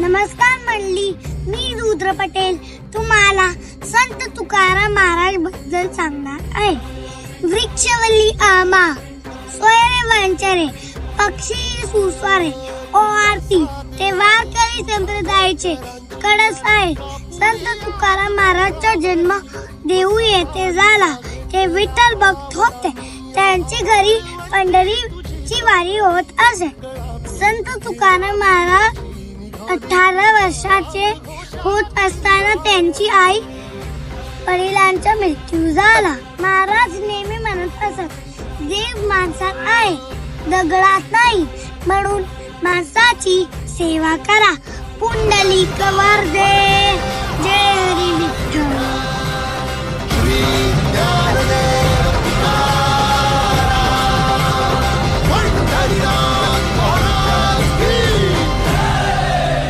नमस्कार मंडळी मी रुद्र पटेल तुम्हाला संत तुकाराम महाराज बद्दल सांगणार आहे वृक्षवल्ली आमा सोयरे वांचरे पक्षी सुस्वारे ओ आरती ते वारकरी संप्रदायाचे कडस आहे संत तुकाराम महाराजचा जन्म देऊ येथे झाला ते विठ्ठल भक्त होते त्यांची घरी पंढरीची वारी होत असे संत तुकाराम महाराज अठरा वर्षाचे होत असताना त्यांची आई वडिलांचा मृत्यू झाला. महाराज नेहमी म्हणत असत देव माणसात आहे दगडात नाही म्हणून माणसाची सेवा करा.